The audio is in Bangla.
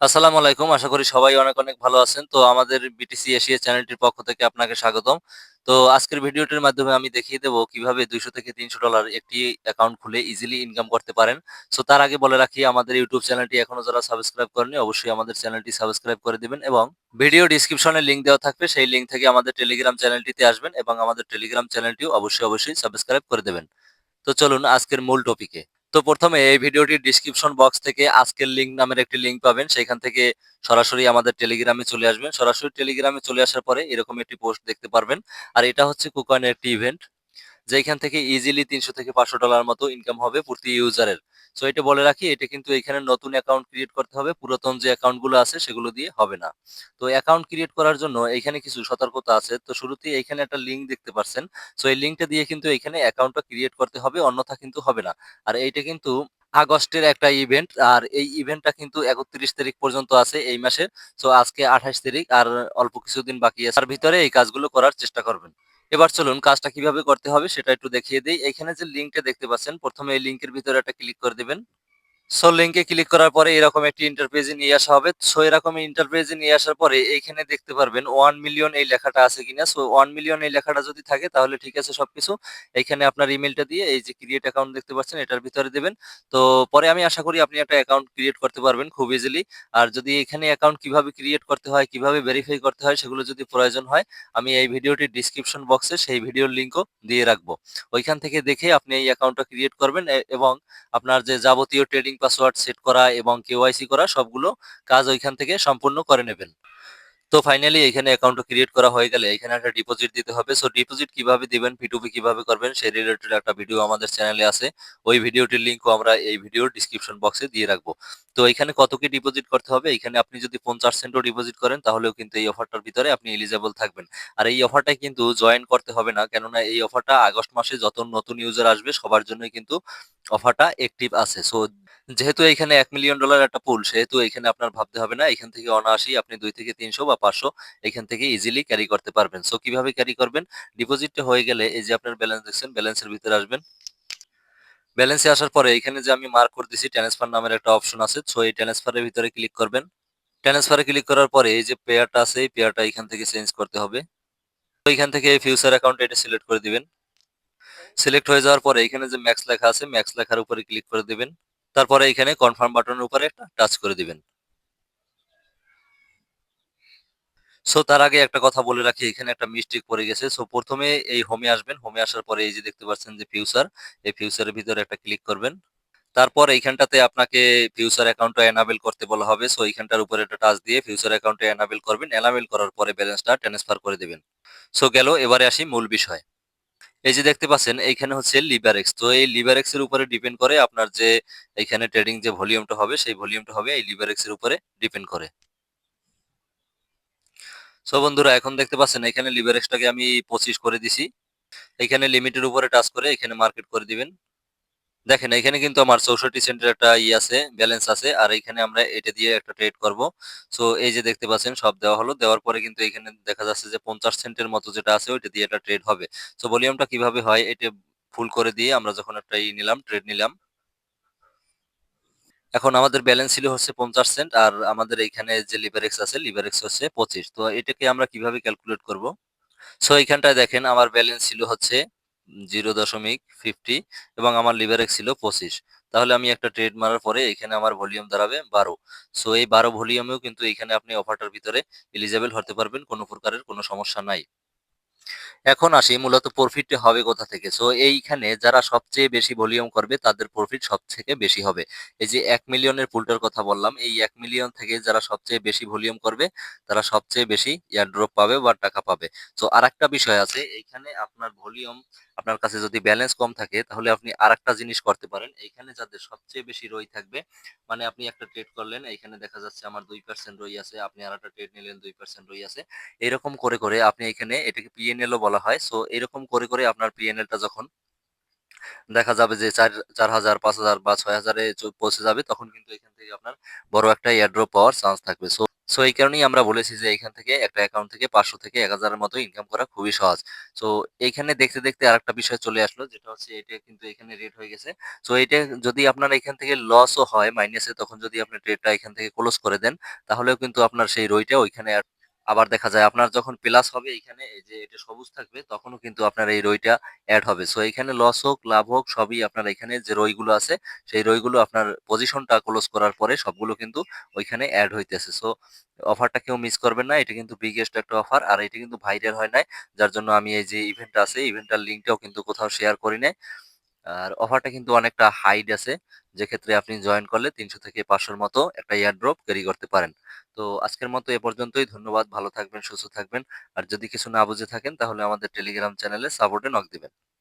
আসসালামু আলাইকুম। আশা করি সবাই অনেক, অনেক ভালো আছেন। তো আমাদের বিটিসি এশিয়া চ্যানেলটির পক্ষ থেকে আপনাকে স্বাগতম। তো আজকের ভিডিওটির মাধ্যমে আমি দেখিয়ে দেব কীভাবে ২০০ থেকে $৩০০ একটি অ্যাকাউন্ট খুলে ইজিলি ইনকাম করতে পারেন। সো তার আগে বলে রাখি আমাদের ইউটিউব চ্যানেলটি এখনও যারা সাবস্ক্রাইব করেনি অবশ্যই আমাদের চ্যানেলটি সাবস্ক্রাইব করে দিবেন এবং ভিডিও ডিসক্রিপশনে লিঙ্ক দেওয়া থাকবে। সেই লিঙ্ক থেকে আমাদের টেলিগ্রাম চ্যানেলটিতে আসবেন এবং আমাদের টেলিগ্রাম চ্যানেলটিও অবশ্যই, অবশ্যই সাবস্ক্রাইব করে দেবেন। তো চলুন আজকের মূল টপিকে। তো প্রথমে এই ভিডিওটির ডিসক্রিপশন বক্স থেকে আজকের লিঙ্ক নামের একটি লিঙ্ক পাবেন। সেখান থেকে সরাসরি আমাদের টেলিগ্রামে চলে আসবেন। সরাসরি টেলিগ্রামে চলে আসার পরে এরকম একটি পোস্ট দেখতে পারবেন। আর এটা হচ্ছে কুকয়েনের একটি ইভেন্ট। যেখান থেকে ইজিলি ৩০০ থেকে $৫০০ মতো ইনকাম হবে প্রতি ইউজারের। সো এটা বলে রাখি, এটা কিন্তু এখানে নতুন অ্যাকাউন্ট ক্রিয়েট করতে হবে। পুরাতন যে অ্যাকাউন্টগুলো আছে, সেগুলো দিয়ে হবে না। তো অ্যাকাউন্ট ক্রিয়েট করার জন্য এখানে কিছু সতর্কতা আছে। তো শুরুতেই এখানে একটা লিঙ্ক দেখতে পাচ্ছেন। সো এই লিঙ্কটা দিয়ে কিন্তু এখানে অ্যাকাউন্টটা ক্রিয়েট করতে হবে, অন্যথা কিন্তু হবে না। আর এইটা কিন্তু আগস্টের একটা ইভেন্ট আর এই ইভেন্টটা কিন্তু ৩১ তারিখ পর্যন্ত আছে এই মাসের। সো আজকে ২৮ তারিখ, আর অল্প কিছুদিন বাকি আছে। তার ভিতরে এই কাজগুলো করার চেষ্টা করবেন। এবার চলুন কাজটা কীভাবে করতে হবে সেটা একটু দেখিয়ে দিই এখানে যে লিঙ্কটা দেখতে পাচ্ছেন, ১ম এ এই লিঙ্কের ভিতরে একটা ক্লিক করে দিবেন। সো লিঙ্কে ক্লিক করার পরে এরকম একটি ইন্টারপেজে নিয়ে আসা হবে। সো এরকম ইন্টারপেজে নিয়ে আসার পরে এইখানে দেখতে পারবেন ওয়ান মিলিয়ন এই লেখাটা আছে কিনা। সো ওয়ান মিলিয়ন এই লেখাটা যদি থাকে তাহলে ঠিক আছে সবকিছু। এখানে আপনার ইমেইলটা দিয়ে এই যে ক্রিয়েট অ্যাকাউন্ট দেখতে পাচ্ছেন এটার ভিতরে দেবেন তো পরে আমি আশা করি আপনি একটা অ্যাকাউন্ট ক্রিয়েট করতে পারবেন খুব ইজিলি। আর যদি এখানে অ্যাকাউন্ট কীভাবে ক্রিয়েট করতে হয়, কীভাবে ভেরিফাই করতে হয় সেগুলো যদি প্রয়োজন হয় আমি এই ভিডিওটির ডিসক্রিপশন বক্সে সেই ভিডিওর লিংকও দিয়ে রাখব। ওইখান থেকে দেখে আপনি এই অ্যাকাউন্টটা ক্রিয়েট করবেন এবং আপনার যে যাবতীয় ট্রেডিং পাসওয়ার্ড সেট করা এবং কেওয়াইসি করা সবগুলো কাজ ওইখান থেকে সম্পূর্ণ করে নেবেন। তো ফাইনালি এখানে অ্যাকাউন্টটা ক্রিয়েট করা হয়ে গেলে এখানে একটা ডিপোজিট দিতে হবে। সো ডিপোজিট কীভাবে দিবেন, P2P কীভাবে করবেন সেই রিলেটেড একটা ভিডিও আমাদের চ্যানেলে আছে। ওই ভিডিওটির লিংকও আমরা এই ভিডিওর ডেসক্রিপশন বক্সে দিয়ে রাখব। তো এখানে কত কি ডিপোজিট করতে হবে? এখানে আপনি যদি ৫০ সেন্টও ডিপোজিট করেন তাহলেও কিন্তু এই অফারটার ভিতরে আপনি এলিজেবল থাকবেন। আর এই অফারটায় কিন্তু জয়েন করতে হবে না। কেননা এই অফারটা আগস্ট মাসে যত নতুন ইউজার আসবে সবার জন্যই কিন্তু অফারটা অ্যাক্টিভ আছে। সো যেহেতু এইখানে এক মিলিয়ন ডলার একটা পুল সেহেতু এখানে আপনার ভাবতে হবে না। এখান থেকে অনায়াসেই আপনি দুই থেকে ৩০০ বা ৫০০ এখান থেকে ইজিলি ক্যারি করতে পারবেন। সো কীভাবে ক্যারি করবেন? ডিপোজিটটা হয়ে গেলে এই যে আপনার ব্যালেন্স দেখছেন, ব্যালেন্সের ভিতরে আসবেন। ব্যালেন্সে আসার পরে এখানে যে আমি মার্ক করে দিছি ট্রান্সফার নামের একটা অপশন আছে। সো এই ট্রান্সফারের ভিতরে ক্লিক করবেন। ট্রান্সফারে ক্লিক করার পরে এই যে পেয়ারটা আছে এই পেয়ারটা এখান থেকে চেঞ্জ করতে হবে। তো এখান থেকে এই ফিউচার অ্যাকাউন্ট এটা সিলেক্ট করে দিবেন। সিলেক্ট হয়ে যাওয়ার পরে এখানে যে ম্যাক্স লেখা আছে ম্যাক্স লেখার উপরে ক্লিক করে দিবেন। তারপরে এখানে কনফার্ম বাটনের উপরে একটা টাচ করে দিবেন। সো তার আগে একটা কথা বলে রাখি এখানে একটা মিস্টেক পড়ে গেছে। সো প্রথমে এই হোমে আসবেন। হোমে আসার পরে এই যে দেখতে পাচ্ছেন যে ফিউচার, এই ফিউচারের ভিতরে একটা ক্লিক করবেন। তারপর এইখানটাতে আপনাকে ফিউচার অ্যাকাউন্টটা এনাবেল করতে বলা হবে। সো এইখানটার উপরে একটা টাচ দিয়ে ফিউচার অ্যাকাউন্টটা এনাবেল করবেন। এনাবেল করার পরে ব্যালেন্সটা ট্রান্সফার করে দিবেন। সো গেল এবারে আসি মূল বিষয়। এই যে দেখতে পাচ্ছেন, এইখানে হচ্ছে লিভারেক্স। তো এই লিভারেক্স এর উপরে ডিপেন্ড করে আপনার যে এইখানে ট্রেডিং যে ভলিউমটা হবে, সেই ভলিউমটা হবে এই লিভারেক্স এর উপরে ডিপেন্ড করে। সো বন্ধুরা, এখন দেখতে পাচ্ছেন, এখানে লিভারেক্সটাকে আমি ২৫ করে দিছি। এখানে লিমিটের উপরে টাচ করে এখানে মার্কেট করে দিবেন। দেখেন এখানে কিন্তু আমার ৬৪ সেন্টের একটা ই আছে, ব্যালেন্স আছে। আর এখানে আমরা এটা দিয়ে একটা ট্রেড করব। সো এই যে দেখতে পাচ্ছেন সব দেওয়া হলো। দেওয়ার পরে কিন্তু এখানে দেখা যাচ্ছে যে ৫০ সেন্টের মতো যেটা আছে ওইটা দিয়ে একটা ট্রেড হবে। সো ভলিউমটা কীভাবে হয় এটা ফুল করে দিয়ে আমরা যখন একটা ই নিলাম, ট্রেড নিলাম। এখন আমাদের ব্যালেন্স ছিল হচ্ছে ৫০ সেন্ট আর আমাদের এইখানে যে লিভারেক্স আছে লিভারেক্স হচ্ছে ২৫। তো এটাকে আমরা কীভাবে ক্যালকুলেট করব? সো এইখানটায় দেখেন আমার ব্যালেন্স ছিল হচ্ছে 0.50 এবং আমার লিভারেক্স ছিল ২৫। তাহলে আমি একটা ট্রেড মারার পরে এখানে আমার ভলিউম দাঁড়াবে ১২। সো এই ১২ ভলিউমেও কিন্তু এখানে আপনি অফারটার ভিতরে এলিজেবল হতে পারবেন। কোনো প্রকারের কোনো সমস্যা নাই। এখন আসি মূলত প্রফিটটা হবে কোথা থেকে? সো এইখানে যারা সবচেয়ে বেশি ভলিউম করবে তাদের প্রফিট সবথেকে বেশি হবে। এই যে ১ মিলিয়নের পুলটার কথা বললাম, এই এক মিলিয়ন থেকে যারা সবচেয়ে বেশি ভলিউম করবে তারা সবচেয়ে বেশি এয়ারড্রপ পাবে বা টাকা পাবে। সো আরেকটা বিষয় আছে এইখানে আপনার ভলিউম আপনার কাছে যদি ব্যালেন্স কম থাকে তাহলে আপনি আরেকটা জিনিস করতে পারেন। এইখানে যাদের সবচেয়ে বেশি রই থাকবে মানে আপনি একটা ট্রেড করলেন এইখানে দেখা যাচ্ছে আমার দুই পার্সেন্ট রই আছে। আপনি আর একটা ট্রেড নিলেন দুই পার্সেন্ট রই আছে। এরকম করে, করে আপনি এখানে এটাকে পিএনএল ও বলা হয়। সো এরকম করে, করে আপনার পিএনএলটা যখন দেখা যাবে যে চার ৪,০০০, ৫,০০০ বা ৬,০০০ এ চ পৌঁছে যাবে তখন কিন্তু এখান থেকে আপনার বড় একটা এয়ারড্রপ পাওয়ার চান্স থাকবে। সো সো এই কারণেই আমরা বলেছি যে এখান থেকে একটা অ্যাকাউন্ট থেকে ৫০০ থেকে ১,০০০ এর মতো ইনকাম করা খুবই সহজ। সো এইখানে দেখতে, দেখতে আরেকটা বিষয় চলে আসলো যেটা হচ্ছে এটা কিন্তু এখানে রেট হয়ে গেছে। সো এটা যদি আপনার এখান থেকে লসও হয় মাইনাসে তখন যদি আপনি ট্রেডটা এখান থেকে ক্লোজ করে দেন, তাহলেও কিন্তু আপনার সেই রইটা ওইখানে আর আবার দেখা যায় আপনার যখন প্লাস হবে এইখানে এই যে এটা সবুজ থাকবে তখনও কিন্তু আপনার এই রইটা অ্যাড হবে। সো এইখানে লস হোক, লাভ হোক সবই আপনার এখানে যে রইগুলো আছে সেই রইগুলো আপনার পজিশনটা ক্লোজ করার পরে সবগুলো কিন্তু ওইখানে অ্যাড হইতেছে। সো অফারটা কেউ মিস করবেন না। এটা কিন্তু বিগেস্ট একটা অফার। আর এটা কিন্তু ভাইরাল হয় নাই। যার জন্য আমি এই যে ইভেন্টটা আছে, ইভেন্টটার লিঙ্কটাও কিন্তু কোথাও শেয়ার করি নাই। আর অফারটা কিন্তু অনেকটা হাইড আছে। যে ক্ষেত্রে আপনি জয়েন করলে ৩০০ থেকে পাঁচশোর মতো একটা এয়ারড্রপ ক্যারি করতে পারেন। তো আজকের মতো এ পর্যন্তই। ধন্যবাদ। ভালো থাকবেন, সুস্থ থাকবেন। আর যদি কিছু না বুঝে থাকেন তাহলে আমাদের টেলিগ্রাম চ্যানেলে সাপোর্টে নক দিবেন।